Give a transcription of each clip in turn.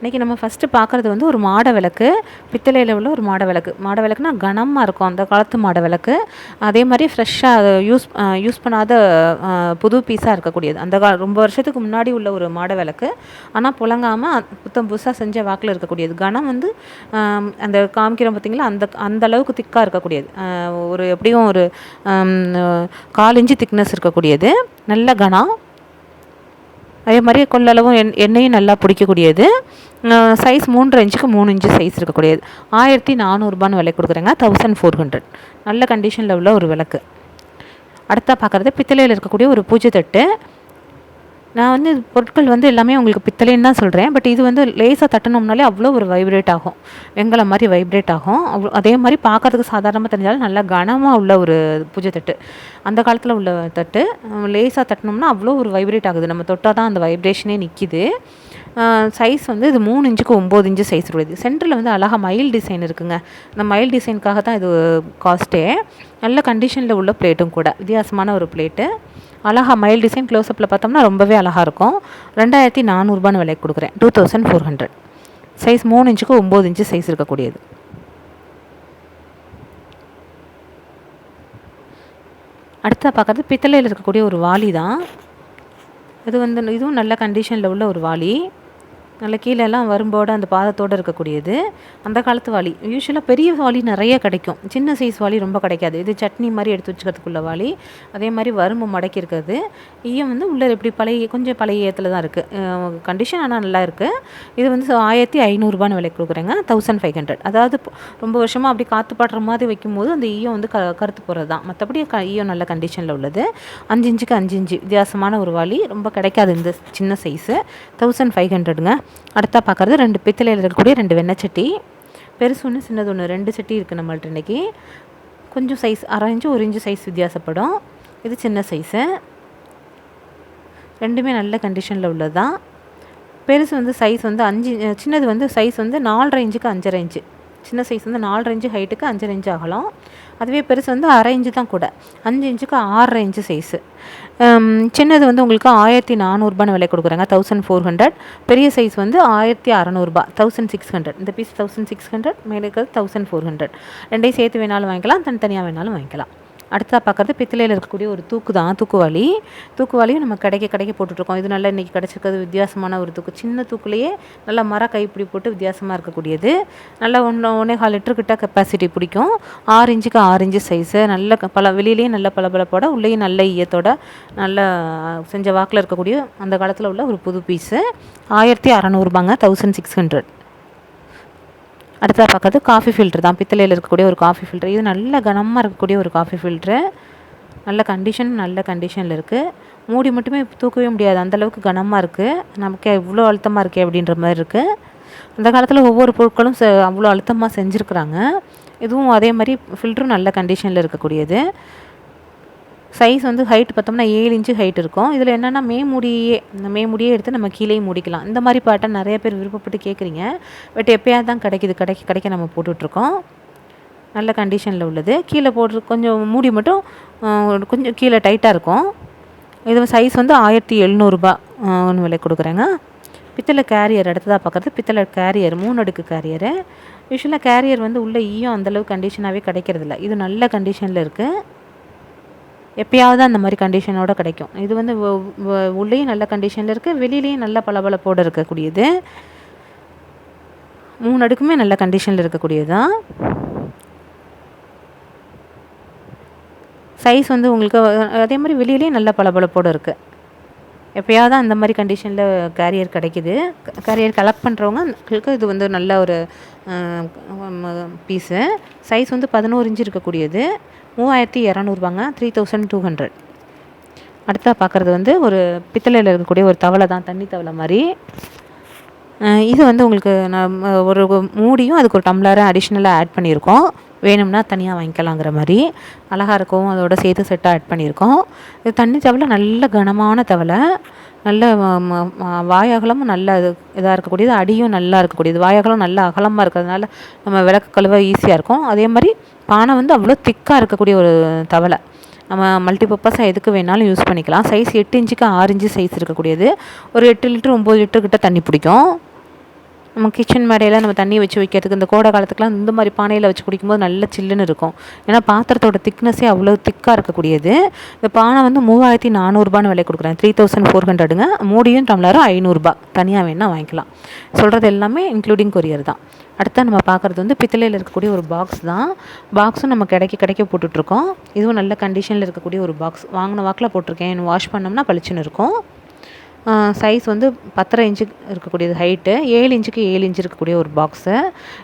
இன்றைக்கி நம்ம ஃபஸ்ட்டு பார்க்குறது வந்து ஒரு மாட விளக்கு. பித்தளையில் உள்ள ஒரு மாட விளக்கு. மாட விளக்குனா கனமாக இருக்கும். அந்த காலத்து மாட விளக்கு. அதே மாதிரி ஃப்ரெஷ்ஷாக அதை யூஸ் யூஸ் பண்ணாத புது பீஸாக இருக்கக்கூடியது. அந்த கா ரொம்ப வருஷத்துக்கு முன்னாடி உள்ள ஒரு மாட விளக்கு. ஆனால் புழங்காமல் புத்தம் புதுசாக செஞ்ச வாக்கில் இருக்கக்கூடியது. கனம் வந்து அந்த காமிக்கிறோம் பார்த்திங்களா? அந்த அந்த அளவுக்கு திக்காக இருக்கக்கூடியது. ஒரு எப்படியும் ஒரு கால் இன்ச்சு திக்னஸ் இருக்கக்கூடியது. நல்ல கனம். அதே மாதிரி கொள்ளளவும் எண் எண்ணெயும் நல்லா பிடிக்கக்கூடியது. சைஸ் மூன்று இன்ச்சுக்கு மூணு இன்ச்சு சைஸ் இருக்கக்கூடியது. ஆயிரத்தி நானூறுபான்னு விலை கொடுக்குறேங்க. தௌசண்ட் ஃபோர் ஹண்ட்ரட் நல்ல கண்டிஷனில் உள்ள ஒரு விளக்கு. அடுத்தா பார்க்குறது பித்தளையில் இருக்கக்கூடிய ஒரு பூஜை தட்டு. நான் வந்து பொருட்கள் வந்து எல்லாமே உங்களுக்கு பித்தளைன்னு தான் சொல்கிறேன் பட் இது வந்து லேசாக தட்டணும்னாலே அவ்வளோ ஒரு வைப்ரேட் ஆகும். வெங்கலம் மாதிரி வைப்ரேட் ஆகும். அவ்வளோ அதே மாதிரி பார்க்கறதுக்கு சாதாரணமாக தெரிஞ்சாலும் நல்லா கனமாக உள்ள ஒரு பூஜை தட்டு. அந்த காலத்தில் உள்ள தட்டு லேசாக தட்டினோம்னா அவ்வளோ ஒரு வைப்ரேட் ஆகுது. நம்ம தொட்டால் தான் அந்த வைப்ரேஷனே நிற்கிது சைஸ் வந்து இது மூணு இன்ச்சுக்கு ஒம்பது இன்ச்சு சைஸ் உள்ளது. சென்டரில் வந்து அழகாக மயில் டிசைன் இருக்குங்க. இந்த மயில் டிசைனுக்காக தான் இது காஸ்ட்டே நல்ல கண்டிஷனில் உள்ள பிளேட்டும் கூட. வித்தியாசமான ஒரு பிளேட்டு அழகா மயில் டிசைன் க்ளோஸ்அப்பில் பார்த்தோம்னா ரொம்பவே அழகாக இருக்கும். ரெண்டாயிரத்தி நானூறுபான்னு விலைக்கு கொடுக்குறேன். Two thousand four hundred size மூணு இன்ச்சுக்கு ஒம்பது இன்ச்சு சைஸ் இருக்கக்கூடியது. அடுத்தா பார்க்குறது பித்தளையில் இருக்கக்கூடிய ஒரு வாளி தான் இது வந்து இதுவும் நல்ல கண்டிஷனில் உள்ள ஒரு வாளி. நல்ல கீழே எல்லாம் அந்த பாதத்தோடு இருக்கக்கூடியது. அந்த காலத்து வாளி யூஸ்வலாக பெரிய வாளி நிறைய கிடைக்கும். சின்ன சைஸ் வாளி ரொம்ப கிடைக்காது. இது சட்னி மாதிரி எடுத்து வச்சுக்கிறதுக்குள்ள வாளி அதே மாதிரி வரும்பு மடக்கி இருக்கிறது. ஈயம் வந்து உள்ளே எப்படி பழைய கொஞ்சம் பழைய ஏத்தில் தான் இருக்குது கண்டிஷன் ஆனால் நல்லா இருக்குது இது வந்து ஆயிரத்தி ஐநூறுரூபான்னு விலை கொடுக்குறேங்க. தௌசண்ட் ஃபைவ் ஹண்ட்ரட் அதாவது ரொம்ப வருஷமாக அப்படி காற்று பாடுற மாதிரி வைக்கும்போது அந்த ஈயம் வந்து க கருத்து போகிறது தான். மற்றபடி க ஈயம் நல்ல கண்டிஷனில் உள்ளது. அஞ்சு இஞ்சுக்கு அஞ்சு இஞ்சு வித்தியாசமான ஒரு வாளி ரொம்ப கிடைக்காது இந்த சின்ன சைஸு தௌசண்ட் ஃபைவ் ஹண்ட்ரடுங்க அடுத்தா பார்க்குறது ரெண்டு பித்தளையில் இருக்கக்கூடிய ரெண்டு வெண்ணெய் சட்டி. பெருசு ஒன்று சின்னது ஒன்று ரெண்டு சட்டி இருக்குது நம்மள்ட்ட இன்றைக்கி கொஞ்சம் சைஸ் அரை இன்ச்சு ஒரு இன்ச்சு சைஸ் வித்தியாசப்படும். இது சின்ன சைஸு ரெண்டுமே நல்ல கண்டிஷனில் உள்ளது தான் பெருசு வந்து சைஸ் வந்து அஞ்சு சின்னது வந்து சைஸ் வந்து நாலரை இன்ச்சுக்கு அஞ்சரை இன்ச்சு. சின்ன சைஸ் வந்து நாலு இன்ச்சு ஹைட்டுக்கு அஞ்சு இன்ச்சு ஆகலாம் அதுவே பெருசு வந்து அரை இன்ச்சு தான் கூட. அஞ்சு இன்ச்சுக்கு ஆறரை இன்ச்சு சைஸு சின்னது வந்து உங்களுக்கு ஆயிரத்தி நானூறுபான்னு விலை கொடுக்குறாங்க. தௌசண்ட் ஃபோர் ஹண்ட்ரட் பெரிய சைஸ் வந்து ஆயிரத்தி அறநூறுபா தௌசண்ட் சிக்ஸ் ஹண்ட்ரட் இந்த பீஸ் தௌசண்ட் சிக்ஸ் ஹண்ட்ரட் மேலே இருக்கிறது தௌசண்ட் ஃபோர் ஹண்ட்ரட் ரெண்டையும் சேர்த்து வேணாலும் வாங்கிக்கலாம். தனித்தனியாக வேணாலும் வாங்கிக்கலாம். அடுத்ததாக பார்க்குறது பித்தளையில் இருக்கக்கூடிய ஒரு தூக்கு தான் தூக்குவாளி தூக்குவாளியும் நம்ம கடைக்கு கடைக்கு போட்டுட்ருக்கோம். இது நல்லா இன்றைக்கி கிடச்சிருக்கிறது வித்தியாசமான ஒரு தூக்கு. சின்ன தூக்குலேயே நல்லா மர கைப்பிடி போட்டு வித்தியாசமாக இருக்கக்கூடியது. நல்லா ஒன்று ஒன்றே கால் லிட்டர் கிட்ட கெப்பாசிட்டி பிடிக்கும். ஆறு இன்ச்சுக்கு ஆறு இன்ச்சு சைஸு நல்ல க- பல வெளியிலேயும் நல்ல பளபளப்போட உள்ளேயும் நல்ல ஈயத்தோட நல்ல செஞ்ச வாக்கில் இருக்கக்கூடிய அந்த காலத்தில் உள்ள ஒரு புது பீஸு ஆயிரத்தி அறநூறுபாங்க தௌசண்ட் சிக்ஸ் ஹண்ட்ரட் அடுத்ததாக பார்க்கறது காஃபி ஃபில்ட்ரு தான். பித்தளையில் இருக்கக்கூடிய ஒரு காஃபி ஃபில்ட்ரு இது நல்ல கனமாக இருக்கக்கூடிய ஒரு காஃபி ஃபில்ட்ரு நல்ல கண்டிஷன் நல்ல கண்டிஷனில் இருக்குது மூடி மட்டுமே தூக்கவே முடியாது. அந்தளவுக்கு கனமாக இருக்குது நமக்கு இவ்வளோ அழுத்தமாக இருக்கே அப்படின்ற மாதிரி இருக்குது அந்த காலத்தில் ஒவ்வொரு பொருட்களும் செ அவ்வளோ அழுத்தமாக செஞ்சுருக்குறாங்க. இதுவும் அதே மாதிரி ஃபில்ட்ரும் நல்ல கண்டிஷனில் இருக்கக்கூடியது. சைஸ் வந்து ஹைட் பார்த்தோம்னா ஏழு இன்ச்சு ஹைட் இருக்கும். இதில் என்னென்னா மே முடியே இந்த மே முடியே எடுத்து நம்ம கீழே முடிக்கலாம். இந்த மாதிரி பேட்டர்ன் நிறைய பேர் விருப்பப்பட்டு கேட்குறீங்க பட் எப்போயாவது தான் கிடைக்குது. கிடைக்க கிடைக்க நம்ம போட்டுட்ருக்கோம். நல்ல கண்டிஷனில் உள்ளது. கீழே போடுற கொஞ்சம் மூடி மட்டும் கொஞ்சம் கீழே டைட்டாக இருக்கும். இது சைஸ் வந்து ஆயிரத்தி எழுநூறுபா ஒன்று விலை கொடுக்குறேங்க. பித்தளை கேரியர் அடுத்ததாக பார்க்குறது. பித்தளை கேரியர் மூணு அடுக்கு கேரியரு யூஸ்வலாக கேரியர் வந்து உள்ளே ஈயம் அந்தளவு கண்டிஷனாகவே கிடைக்கிறதில்ல. இது நல்ல கண்டிஷனில் இருக்குது எப்பயாவது அந்த மாதிரி கண்டிஷனோட கிடைக்கும். இது வந்து வ- உள்ளேயும் நல்ல கண்டிஷனில் இருக்குது வெளியிலையும் நல்ல பளபளப்போடு இருக்கக்கூடியது. மூணு அடுக்குமே நல்ல கண்டிஷனில் இருக்கக்கூடியது தான் சைஸ் வந்து உங்களுக்கு அதே மாதிரி வெளியிலேயே நல்ல பளபளப்போடு இருக்குது எப்பயாவது அந்த மாதிரி கண்டிஷனில் கேரியர் கிடைக்குது. கேரியர் கலெக்ட் பண்ணுறவங்களுக்கு இது வந்து நல்ல ஒரு பீஸு சைஸ் வந்து பதினோரு இன்ச்சு இருக்கக்கூடியது. மூவாயிரத்தி இரநூறுபாங்க த்ரீ தௌசண்ட் டூ ஹண்ட்ரட் அடுத்தா பார்க்குறது வந்து ஒரு பித்தளையில் இருக்கக்கூடிய ஒரு தவளை தான் தண்ணி தவளை மாதிரி. இது வந்து உங்களுக்கு நம்ம ஒரு மூடியும் அதுக்கு ஒரு டம்ளரை அடிஷ்னலாக ஆட் பண்ணியிருக்கோம். வேணும்னா தனியாக வாங்கிக்கலாங்கிற மாதிரி அழகாக இருக்கும். அதோட சேர்த்து செட்டாக ஆட் பண்ணியிருக்கோம். இது தண்ணி தவளை நல்ல கனமான தவளை. நல்ல வாயகலமும் நல்ல இது இதாக இருக்கக்கூடியது. அடியும் நல்லா இருக்கக்கூடியது. வாயகலம் நல்ல அகலமாக இருக்கிறதுனால நம்ம விளக்கு கழுவ ஈஸியாக இருக்கும். அதே மாதிரி பானை வந்து அவ்வளோ திக்காக இருக்கக்கூடிய ஒரு தவளை. நம்ம மல்டிபர்பஸாக எதுக்கு வேணாலும் யூஸ் பண்ணிக்கலாம். சைஸ் எட்டு இன்ச்சுக்கு ஆறு இன்ச்சு சைஸ் இருக்கக்கூடியது. ஒரு எட்டு லிட்டர் ஒம்பது லிட்டர் கிட்ட தண்ணி பிடிக்கும். நம்ம கிச்சன் மேடையில் நம்ம தண்ணி வச்சு வைக்கிறதுக்கு இந்த கோடை காலத்துக்குலாம் இந்த மாதிரி பானையில் வச்சு குடிக்கும்போது நல்ல சில்லுன்னு இருக்கும். ஏன்னா பாத்திரத்தோட திக்னஸே அவ்வளோ திக்காக இருக்கக்கூடியது. இந்த பானை வந்து மூவாயிரத்தி நானூறுபான்னு விலை கொடுக்குறேன். த்ரீ தௌசண்ட் ஃபோர் ஹண்ட்ரடுங்க மூடியும் டம்ளரும் ஐநூறுரூபா தனியாக வேணால் வாங்கிக்கலாம். சொல்கிறது எல்லாமே இன்க்ளூடிங் கொரியர் தான். அடுத்த நம்ம பார்க்குறது வந்து பித்தளையில் இருக்கக்கூடிய ஒரு பாக்ஸ் தான். பாக்ஸும் நம்ம கிடைக்க கிடைக்க போட்டுட்ருக்கோம் இதுவும் நல்ல கண்டிஷனில் இருக்கக்கூடிய ஒரு பாக்ஸ் வாங்கின வாக்கில் போட்டிருக்கேன். வாஷ் பண்ணோம்னா பளிச்சுன்னு இருக்கும். சைஸ் வந்து பத்தரை இன்ச்சு இருக்கக்கூடியது ஹைட்டு ஏழு இன்ச்சுக்கு ஏழு இன்ச்சு இருக்கக்கூடிய ஒரு பாக்ஸு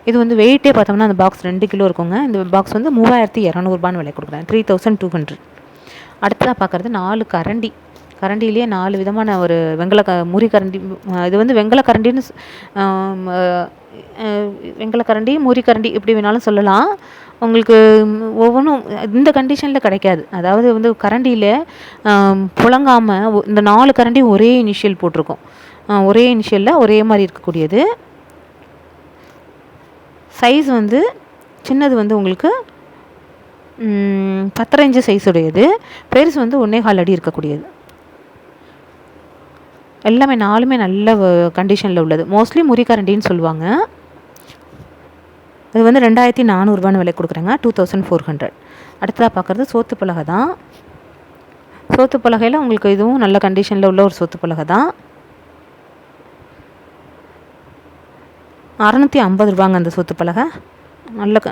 இது வந்து வெயிட்டே பார்த்தோம்னா அந்த பாக்ஸ் ரெண்டு கிலோ இருக்குங்க. இந்த பாக்ஸ் வந்து மூவாயிரத்தி இரநூறுபான்னு விலை கொடுக்குறேன் த்ரீ தௌசண்ட் டூ ஹண்ட்ரட் அடுத்ததாக பார்க்குறது நாலு கரண்டி. கரண்டிலேயே நாலு விதமான ஒரு வெங்கல க முறி கரண்டி இது வந்து வெங்கல கரண்டின்னு வெங்கல கரண்டி முறி கரண்டி எப்படி வேணாலும் சொல்லலாம். உங்களுக்கு ஒவ்வொன்றும் இந்த கண்டிஷனில் கிடைக்காது. அதாவது வந்து கரண்டியில் புழங்காமல் இந்த நாலு கரண்டியும் ஒரே இனிஷியல் போட்டிருக்கோம். ஒரே இனிஷியலில் ஒரே மாதிரி இருக்கக்கூடியது. சைஸ் வந்து சின்னது வந்து உங்களுக்கு பத்தரை இன்ச்சு சைஸ் உடையது. பெருசு வந்து ஒன்றே கால் அடி இருக்கக்கூடியது. எல்லாமே நாலுமே நல்ல கண்டிஷனில் உள்ளது. மோஸ்ட்லி முறிக்கரண்டின்னு சொல்லுவாங்க. இது வந்து ரெண்டாயிரத்தி நானூறுபான்னு விலை கொடுக்குறேங்க. Two thousand four hundred. அடுத்ததாக பார்க்குறது சோத்து பலகை தான். சோத்து பலகையில் உங்களுக்கு இதுவும் நல்ல கண்டிஷனில் உள்ள ஒரு சோத்து பலகை தான். அறநூற்றி ஐம்பது ரூபாங்க அந்த சோத்து பலகை. நல்ல க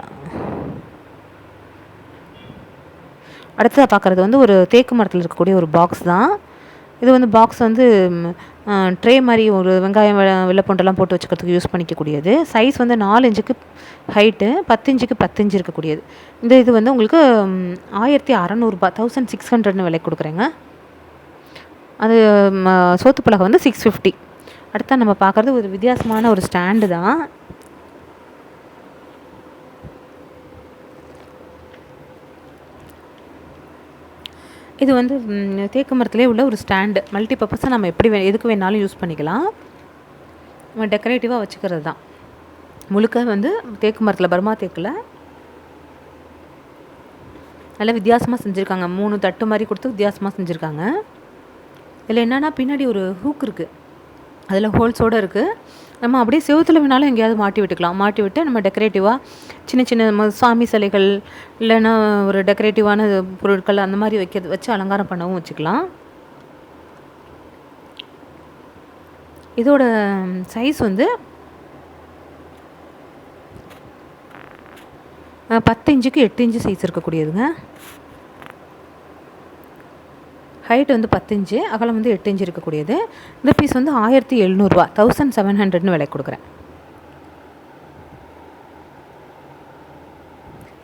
அடுத்ததாக பார்க்குறது வந்து ஒரு தேக்கு மரத்தில் இருக்கக்கூடிய ஒரு பாக்ஸ் தான். இது வந்து பாக்ஸ் வந்து ட்ரே மாதிரி ஒரு வெங்காயம் வெள்ளை பூண்டெல்லாம் போட்டு வச்சுக்கிறதுக்கு யூஸ் பண்ணிக்கக்கூடியது. சைஸ் வந்து நாலு இன்ச்சுக்கு ஹைட்டு பத்து இன்ச்சுக்கு பத்து இன்ச்சு இருக்கக்கூடியது. இந்த இது வந்து உங்களுக்கு ஆயிரத்தி அறநூறுபா தௌசண்ட் சிக்ஸ் ஹண்ட்ரட்னு விலை கொடுக்குறேங்க. அது சோத்து பலகை வந்து சிக்ஸ் ஃபிஃப்டி அடுத்தா நம்ம பார்க்குறது ஒரு வித்தியாசமான ஒரு ஸ்டாண்டு தான். இது வந்து தேக்கு மரத்துலேயே உள்ள ஒரு ஸ்டாண்டு. மல்டி பர்பஸை நம்ம எப்படி வே எதுக்கு வேணாலும் யூஸ் பண்ணிக்கலாம். நம்ம டெக்கரேட்டிவாக வச்சுக்கிறது தான். முழுக்க வந்து தேக்கு மரத்தில் பர்மா தேக்கில். நல்லா வித்தியாசமாக செஞ்சுருக்காங்க. மூணு தட்டு மாதிரி கொடுத்து வித்தியாசமாக செஞ்சுருக்காங்க. இதில் என்னென்னா பின்னாடி ஒரு ஹூக் இருக்குது அதில் ஹோல்ஸோடு இருக்குது. நம்ம அப்படியே செவத்தில் வேணாலும் எங்கேயாவது மாட்டி விட்டுக்கலாம். மாட்டி விட்டு நம்ம டெக்கரேட்டிவாக சின்ன சின்ன நம்ம சாமி சிலைகள் இல்லைன்னா ஒரு டெக்கரேட்டிவான பொருட்கள் அந்த மாதிரி வைக்கிறது வச்சு அலங்காரம் பண்ணவும் வச்சுக்கலாம். இதோட சைஸ் வந்து பத்து இன்ச்சுக்கு எட்டு இன்ச்சு சைஸ் இருக்கக்கூடியதுங்க. ஹைட் வந்து பத்து இன்ச்சு அகலம் வந்து எட்டு இன்ச்சு இருக்கக்கூடியது. இந்த பீஸ் வந்து ஆயிரத்தி எழுநூறுபா தௌசண்ட் செவன் ஹண்ட்ரட்னு விலை கொடுக்குறேன்.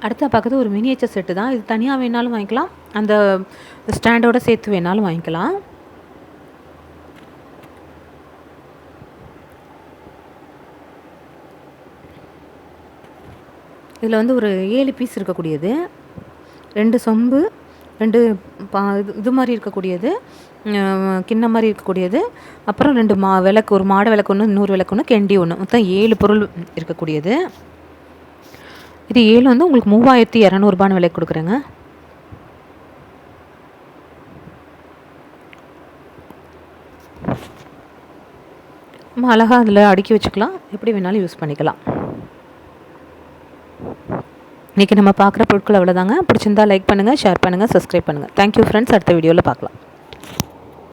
அடுத்த பார்க்குறது ஒரு மினியேச்சர் செட்டு தான். இது தனியாக வேணாலும் வாங்கிக்கலாம். அந்த ஸ்டாண்டோட சேர்த்து வேணாலும் வாங்கிக்கலாம். இதில் வந்து ஒரு ஏழு பீஸ் இருக்கக்கூடியது. ரெண்டு சொம்பு ரெண்டு பா இது இது மாதிரி இருக்கக்கூடியது கிண்ணம் மாதிரி இருக்கக்கூடியது. அப்புறம் ரெண்டு மா விளக்கு ஒரு மாடை விளக்கு ஒன்று நூறு விளக்கு ஒன்று கெண்டி ஒன்று மொத்தம் ஏழு பொருள் இருக்கக்கூடியது. இது ஏழு வந்து உங்களுக்கு மூவாயிரத்தி இரநூறுபான்னு விலை கொடுக்குறேங்க. நம்ம அழகாக அதில் அடுக்கி வச்சுக்கலாம். எப்படி வேணாலும் யூஸ் பண்ணிக்கலாம். இன்றைக்கி நம்ம பார்க்குற பொருட்கள் அவ்வளோதாங்க பிடிச்சிருந்தா லைக் பண்ணுங்கள் ஷேர் பண்ணுங்கள் சப்ஸ்கிரைப் பண்ணுங்கள் தேங்க்யூ ஃப்ரெண்ட்ஸ் அடுத்த வீடியோவில் பார்க்கலாம்.